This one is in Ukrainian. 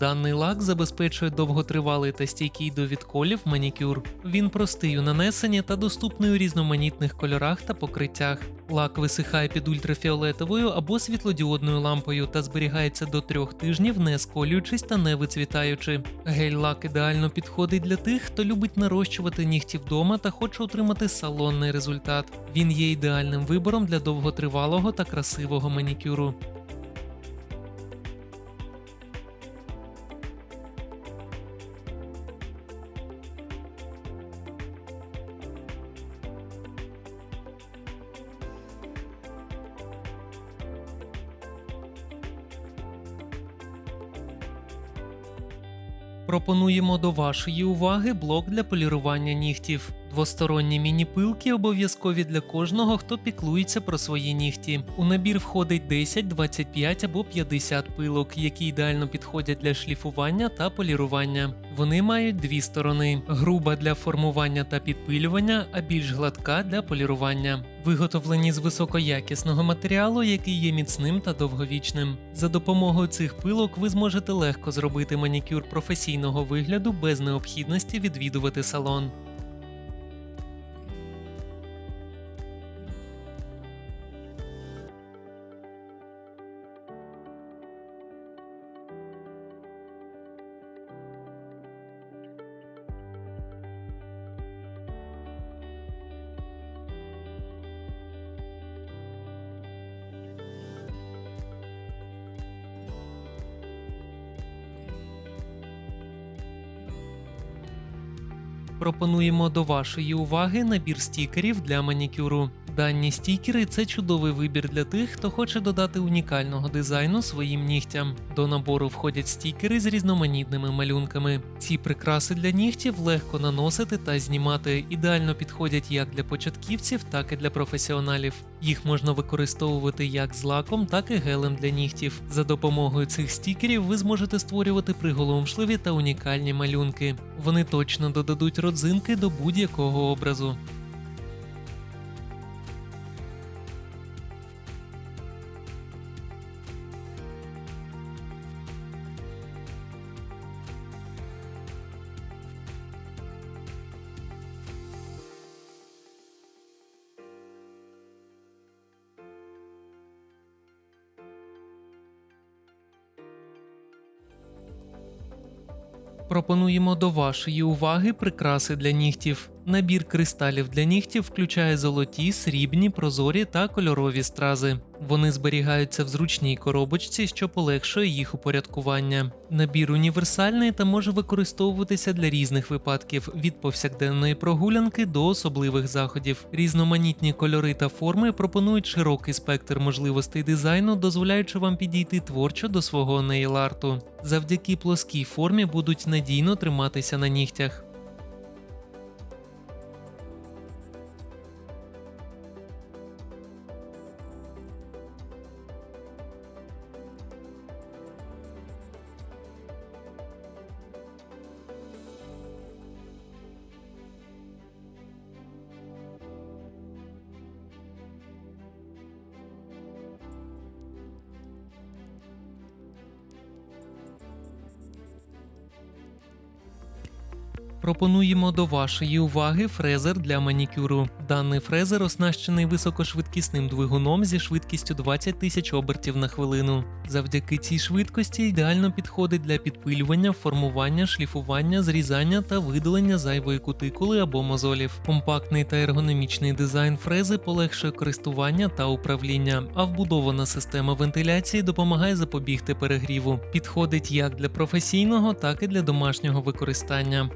Даний лак забезпечує довготривалий та стійкий до відколів манікюр. Він простий у нанесенні та доступний у різноманітних кольорах та покриттях. Лак висихає під ультрафіолетовою або світлодіодною лампою та зберігається до трьох тижнів, не сколюючись та не вицвітаючи. Гель-лак ідеально підходить для тих, хто любить нарощувати нігті вдома та хоче отримати салонний результат. Він є ідеальним вибором для довготривалого та красивого манікюру. Пропонуємо до вашої уваги блок для полірування нігтів. Двосторонні міні-пилки обов'язкові для кожного, хто піклується про свої нігті. У набір входить 10, 25 або 50 пилок, які ідеально підходять для шліфування та полірування. Вони мають дві сторони: груба для формування та підпилювання, а більш гладка для полірування. Виготовлені з високоякісного матеріалу, який є міцним та довговічним. За допомогою цих пилок ви зможете легко зробити манікюр професійного вигляду без необхідності відвідувати салон. Пропонуємо до вашої уваги набір стікерів для манікюру. Дані стікери це чудовий вибір для тих, хто хоче додати унікального дизайну своїм нігтям. До набору входять стікери з різноманітними малюнками. Ці прикраси для нігтів легко наносити та знімати, ідеально підходять як для початківців, так і для професіоналів. Їх можна використовувати як з лаком, так і гелем для нігтів. За допомогою цих стікерів ви зможете створювати приголомшливі та унікальні малюнки. Вони точно додадуть родзинки до будь-якого образу. Пропонуємо до вашої уваги прикраси для нігтів. Набір кристалів для нігтів включає золоті, срібні, прозорі та кольорові стрази. Вони зберігаються в зручній коробочці, що полегшує їх упорядкування. Набір універсальний та може використовуватися для різних випадків від повсякденної прогулянки до особливих заходів. Різноманітні кольори та форми пропонують широкий спектр можливостей дизайну, дозволяючи вам підійти творчо до свого нейл-арту. Завдяки плоскій формі будуть надійно триматися на нігтях. Пропонуємо до вашої уваги фрезер для манікюру. Даний фрезер оснащений високошвидкісним двигуном зі швидкістю 20 тисяч обертів на хвилину. Завдяки цій швидкості ідеально підходить для підпилювання, формування, шліфування, зрізання та видалення зайвої кутикули або мозолів. Компактний та ергономічний дизайн фрези полегшує користування та управління, а вбудована система вентиляції допомагає запобігти перегріву. Підходить як для професійного, так і для домашнього використання.